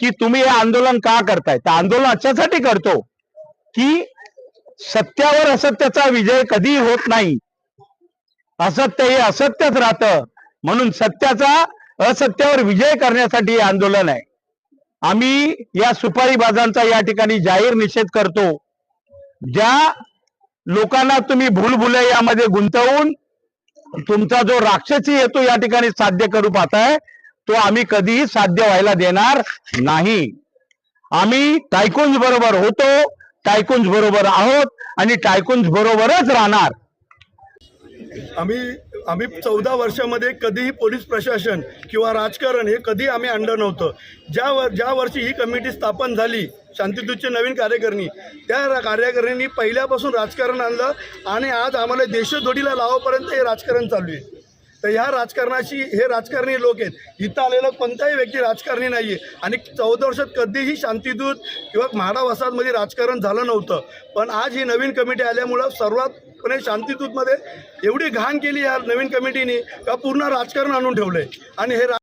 की तुम्ही हे आंदोलन का करताय? तर आंदोलन अशासाठी करतो की सत्यावर असत्याचा विजय कधी होत नाही. असत्य हे असत्यच राहतं. म्हणून सत्याचा असत्यावर विजय करण्यासाठी हे आंदोलन आहे. आम्ही या सुपारी बाजांचा या ठिकाणी जाहीर निषेध करतो. ज्या लोकांना तुम्ही भूलभुलैयामध्ये गुंतवून तुमचा जो राक्षसी येतो या ठिकाणी साध्य करू पाहताय तो आम्ही कधीही साध्य व्हायला देणार नाही. आम्ही टायकुंज बरोबर होतो टायकुंज बरोबर आहोत आणि टायकुंज बरोबरच राहणार. आम्ही आम्ही चौदा वर्षामध्ये कधीही पोलीस प्रशासन किंवा राजकारण हे कधी आम्ही आणलं नव्हतं. ज्या वर ज्या वर्षी ही कमिटी स्थापन झाली शांतिदूतची नवीन कार्यकारिणी त्या कार्यकारिणी पहिल्यापासून राजकारण आणलं आणि आज आम्हाला देशदोडीला लावापर्यंत हे राजकारण चालू आहे. तर ह्या राजकारणाशी हे राजकारणी लोक आहेत. इथं आलेला कोणताही व्यक्ती राजकारणी नाही आहे आणि चौदा वर्षात कधीही शांतिदूत किंवा म्हाडा वसाहतमध्ये राजकारण झालं नव्हतं. पण आज ही नवीन कमिटी आल्यामुळं सर्वातपणे शांतीदूतमध्ये एवढी घाण केली या नवीन कमिटीने का पूर्ण राजकारण आणून ठेवलं आहे आणि हे